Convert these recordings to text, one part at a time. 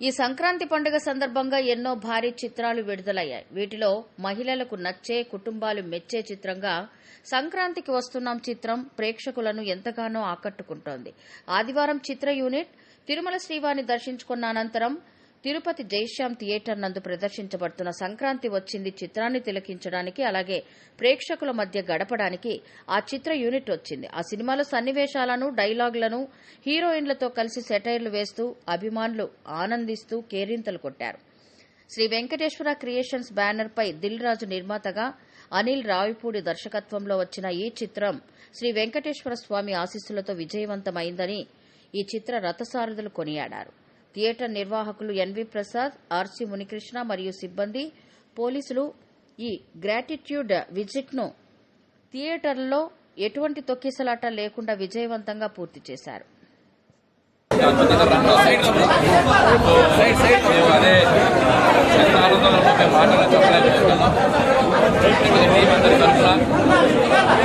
ఈ సంక్రాంతి పండుగ సందర్భంగా ఎన్నో భారీ చిత్రాలు విడుదలయ్యాయి. వీటిలో మహిళలకు నచ్చే కుటుంబాలు మెచ్చే చిత్రంగా సంక్రాంతికి వస్తున్నాం చిత్రం ప్రేక్షకులను ఎంతగానో ఆకట్టుకుంటోంది. ఆదివారం చిత్ర యూనిట్ తిరుమల శ్రీవారిని దర్శించుకున్న అనంతరం తిరుపతి జైశ్యామ్ థియేటర్ నందు ప్రదర్శించబడుతున్న సంక్రాంతి వచ్చింది చిత్రాన్ని తిలకించడానికి అలాగే ప్రేక్షకుల మధ్య గడపడానికి ఆ చిత్ర యూనిట్ వచ్చింది. ఆ సినిమాలో సన్నివేశాలను డైలాగ్లను హీరోయిన్లతో కలిసి సెటైర్లు వేస్తూ అభిమానులు ఆనందిస్తూ కేరింతలు కొట్టారు. శ్రీ వెంకటేశ్వర క్రియేషన్స్ బ్యానర్పై దిల్ రాజు నిర్మాతగా అనిల్ రావిపూడి దర్శకత్వంలో వచ్చిన ఈ చిత్రం శ్రీ వెంకటేశ్వర స్వామి ఆశీస్సులతో విజయవంతమైందని ఈ చిత్ర రథసారథులు కొనియాడారు. థియేటర్ నిర్వాహకులు ఎన్వి ప్రసాద్ ఆర్సి మునికృష్ణ మరియు సిబ్బంది పోలీసులు ఈ గ్రాటిట్యూడ్ విజిట్ను థియేటర్లో ఎటువంటి తొక్కిసలాట లేకుండా విజయవంతంగా పూర్తి చేశారు.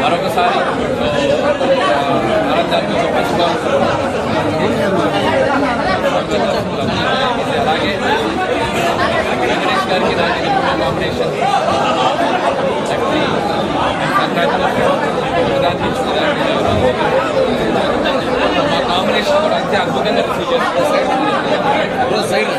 మరొకసారి ఆనందానికి అలాగే వెంకటేష్ గారికి దానికి కాంబినేషన్ మా కాంబినేషన్ కూడా అంతే అద్భుతంగా రిసీవ్ చేసుకుంటాం సైడ్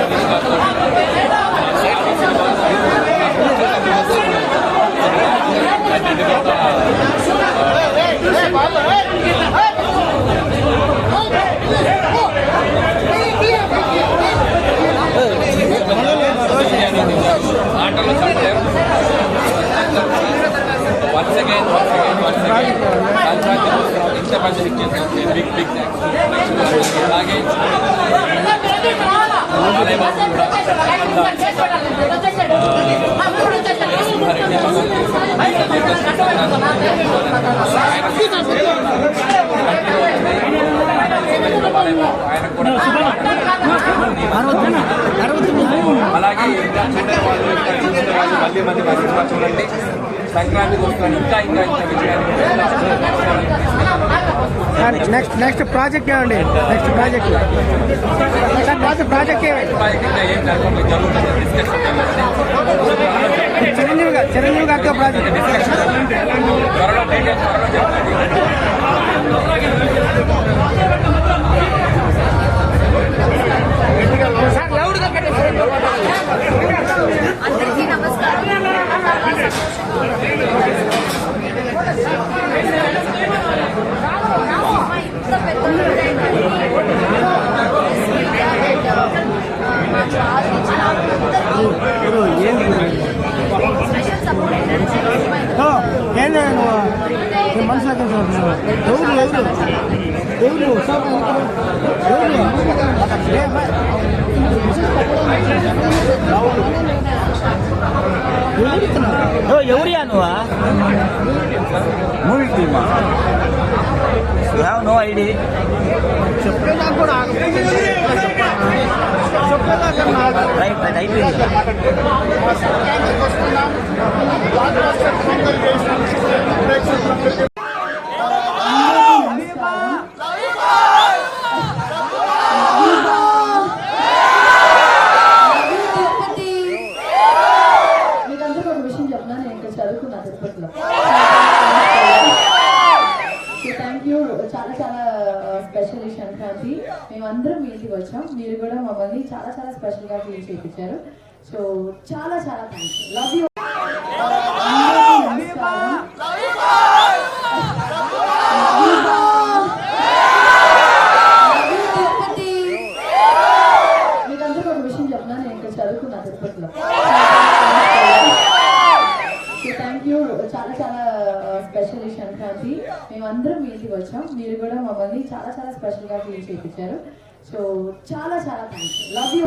అలాగే మళ్ళీ మళ్ళీ చూడండి సంక్రాంతికి వస్తున్నాను ఇంకా ఇంకా ఇంకా విజయానికి నెక్స్ట్ నెక్స్ట్ ప్రాజెక్ట్ ఏమండి? Next project next project Chiranjeevi garu Chiranjeevi గారితో ప్రాజెక్ట్ ఏంటి నువ్వు? మనసులోకి చూస్తున్నావు? ఎవరు ఎవరు ఎవరు ఎవరు ఎవరియా నువ్వా? మూవీ టీమా హ్యావ్ నో ఐడి చెప్పేదాకా కూడా రైట్ రైట్ అయిపోయింది తిరుపతి స్పెషల్ సంక్రాంతి మేమందరం మీ ఇంటికి వచ్చాం. మీరు కూడా మమ్మల్ని చాలా చాలా స్పెషల్గా ఫీల్ చేయించారు సో చాలా చాలా థ్యాంక్స్ లవ్ యూ స్పెషల్ ఈ సంక్రాంతి మేమందరం మీ ఇంటికి వచ్చాం. మీరు కూడా మమ్మల్ని చాలా చాలా స్పెషల్గా ఫీల్ చేయించారు. సో చాలా చాలా థ్యాంక్స్ లవ్ యూ